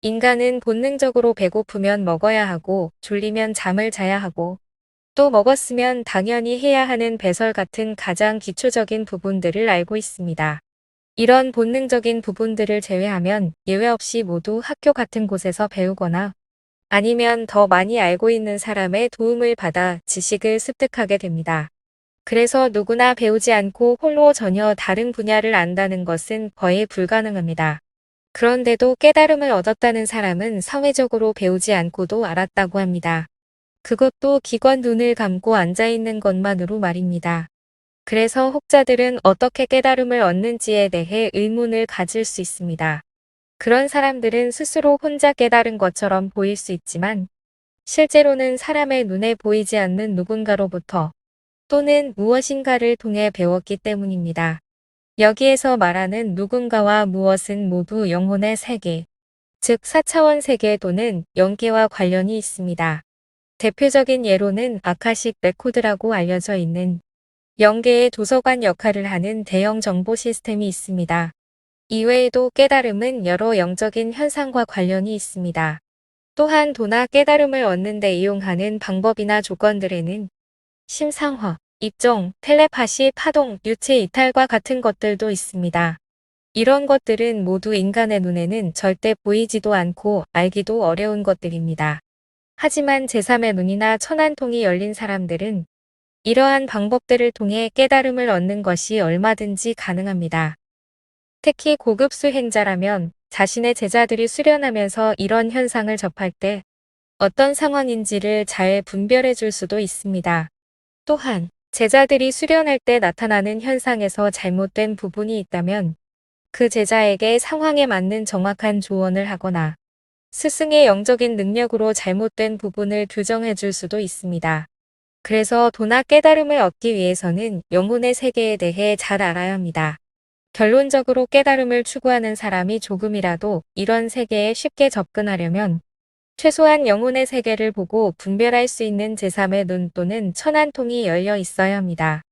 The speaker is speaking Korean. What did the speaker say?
인간은 본능적으로 배고프면 먹어야 하고 졸리면 잠을 자야 하고 또 먹었으면 당연히 해야 하는 배설 같은 가장 기초적인 부분들을 알고 있습니다. 이런 본능적인 부분들을 제외하면 예외 없이 모두 학교 같은 곳에서 배우거나 아니면 더 많이 알고 있는 사람의 도움을 받아 지식을 습득하게 됩니다. 그래서 누구나 배우지 않고 홀로 전혀 다른 분야를 안다는 것은 거의 불가능합니다. 그런데도 깨달음을 얻었다는 사람은 사회적으로 배우지 않고도 알았다고 합니다. 그것도 기관 눈을 감고 앉아있는 것만으로 말입니다. 그래서 혹자들은 어떻게 깨달음을 얻는지에 대해 의문을 가질 수 있습니다. 그런 사람들은 스스로 혼자 깨달은 것처럼 보일 수 있지만 실제로는 사람의 눈에 보이지 않는 누군가로부터 또는 무엇인가를 통해 배웠기 때문입니다. 여기에서 말하는 누군가와 무엇은 모두 영혼의 세계, 즉 4차원 세계 또는 영계와 관련이 있습니다. 대표적인 예로는 아카식 레코드라고 알려져 있는 영계의 도서관 역할을 하는 대형 정보 시스템이 있습니다. 이외에도 깨달음은 여러 영적인 현상과 관련이 있습니다. 또한 도나 깨달음을 얻는 데 이용하는 방법이나 조건들에는 심상화, 입종, 텔레파시, 파동, 유체 이탈과 같은 것들도 있습니다. 이런 것들은 모두 인간의 눈에는 절대 보이지도 않고 알기도 어려운 것들입니다. 하지만 제3의 눈이나 천안통이 열린 사람들은 이러한 방법들을 통해 깨달음을 얻는 것이 얼마든지 가능합니다. 특히 고급 수행자라면 자신의 제자들이 수련하면서 이런 현상을 접할 때 어떤 상황인지를 잘 분별해 줄 수도 있습니다. 또한 제자들이 수련할 때 나타나는 현상에서 잘못된 부분이 있다면 그 제자에게 상황에 맞는 정확한 조언을 하거나 스승의 영적인 능력으로 잘못된 부분을 교정해 줄 수도 있습니다. 그래서 도나 깨달음을 얻기 위해서는 영혼의 세계에 대해 잘 알아야 합니다. 결론적으로 깨달음을 추구하는 사람이 조금이라도 이런 세계에 쉽게 접근하려면 최소한 영혼의 세계를 보고 분별할 수 있는 제3의 눈 또는 천안통이 열려 있어야 합니다.